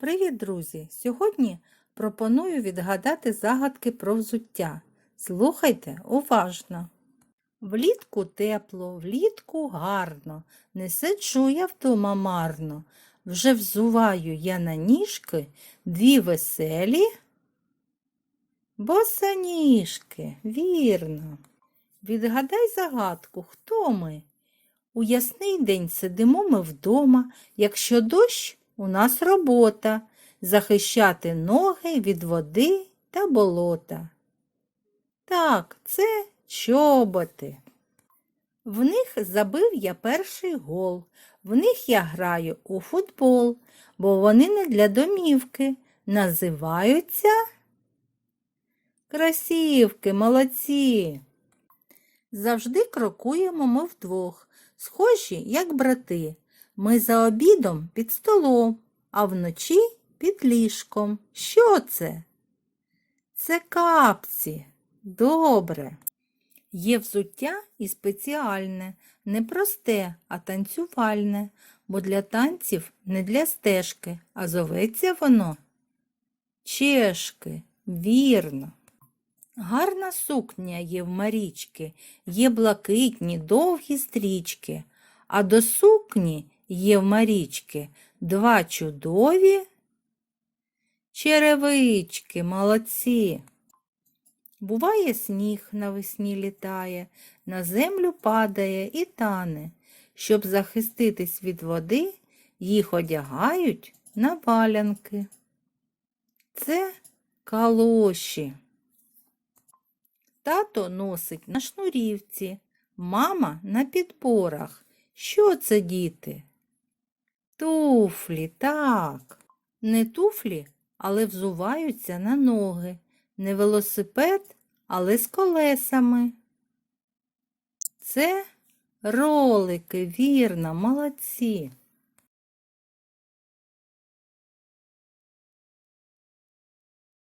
Привіт, друзі! Сьогодні пропоную відгадати загадки про взуття. Слухайте уважно. Влітку тепло, влітку гарно, не сиджу я вдома марно. Вже взуваю я на ніжки дві веселі. Босоніжки, вірно. Відгадай загадку, хто ми? У ясний день сидимо ми вдома, якщо дощ, у нас робота захищати ноги від води та болота. Так, це чоботи. В них забив я перший гол, в них я граю у футбол, бо вони не для домівки, називаються красівки, молодці. Завжди крокуємо ми вдвох, схожі, як брати. Ми за обідом під столом, а вночі під ліжком. Що це? Це капці. Добре. Є взуття і спеціальне, не просте, а танцювальне, бо для танців не для стежки, а зоветься воно. Чешки, вірно. Гарна сукня є в Марічки, є блакитні довгі стрічки, а до сукні є в Марічки два чудові черевички, молодці. Буває сніг навесні літає, на землю падає і тане. Щоб захиститись від води, їх одягають на валянки. Це калоші. Тато носить на шнурівці, мама на підборах. Що це, діти? Туфлі, так. Не туфлі, але взуваються на ноги. Не велосипед, але з колесами. Це ролики, вірно, молодці.